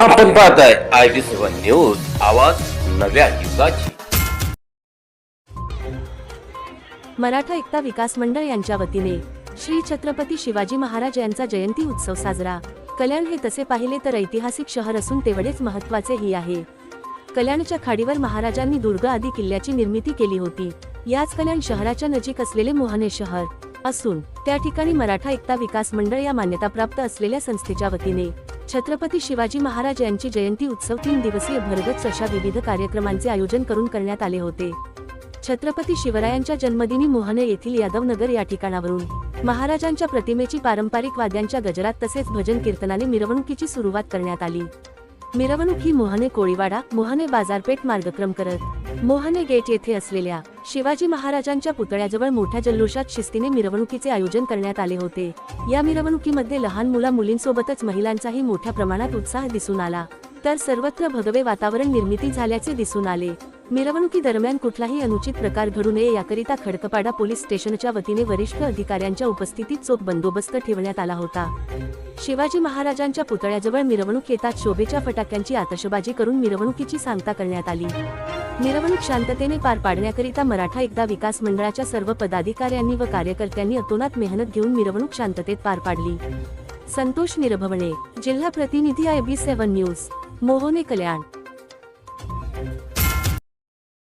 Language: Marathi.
आपण पाहताय आय बी सेवन न्यूज आवाज नव्या युगाची. मराठा एकता विकास मंडळ यांच्या वतीने श्री छत्रपती शिवाजी महाराज यांचा जयंती उत्सव साजरा. कल्याण हे तसे पाहिले तर ऐतिहासिक शहर असून तेवढेच महत्वाचेही आहे. कल्याणच्या खाडीवर महाराजांनी दुर्ग आदी किल्ल्याची निर्मिती केली होती. याच कल्याण शहराच्या नजीक असलेले मोहने शहर असून त्या ठिकाणी मराठा एकता विकास मंडळ या मान्यताप्राप्त असलेल्या संस्थेच्या वतीने छत्रपती शिवाजी महाराज यांची जयंती उत्सव तीन दिवसीय भरगच अशा विविध कार्यक्रमांचे आयोजन करून करण्यात आले होते. छत्रपती शिवरायांच्या जन्मदिनी मोहने येथील यादवनगर या ठिकाणावरून महाराजांच्या प्रतिमेची पारंपरिक वाद्यांच्या गजरात तसेच भजन कीर्तनाने मिरवणुकीची सुरुवात करण्यात आली. मिरवणूक ही मोहने कोळीवाडा मोहने बाजारपेठ मार्गक्रम करत मोहने गेट येथे असलेल्या शिवाजी महाराजांच्या पुतळ्याजवळ मोठ्या जल्लोषात शिस्तीने मिरवणुकीचे आयोजन करण्यात आले होते. या मिरवणुकीमध्ये लहान मुला मुलींसोबतच महिलांचाही मोठ्या प्रमाणात उत्साह दिसून आला. तर सर्वत्र भगवे वातावरण निर्मिती झाल्याचे दिसून आले. मिरवणुकीदरम्यान कुठलाही अनुचित प्रकार घडू नये याकरिता खडकपाडा पोलीस स्टेशनच्या वतीने वरिष्ठ अधिकाऱ्यांच्या उपस्थितीत चोख बंदोबस्त ठेवण्यात आला होता. शिवाजी महाराजांच्या पुतळ्याजवळ मिरवणूक येतात शोभेच्या फटाक्यांची आतषबाजी करून मिरवणुकीची सांगता करण्यात आली. मिरवणूक शांततेने पार पाडण्याकरिता मराठा एकदा विकास मंडळाच्या सर्व पदाधिकाऱ्यांनी व कार्यकर्त्यांनी अतोनात मेहनत घेऊन मिरवणूक शांततेत पार पाडली. संतोष निरभवणे जिल्हा प्रतिनिधी आय बी सेव्हन न्यूज मोहने कल्याण.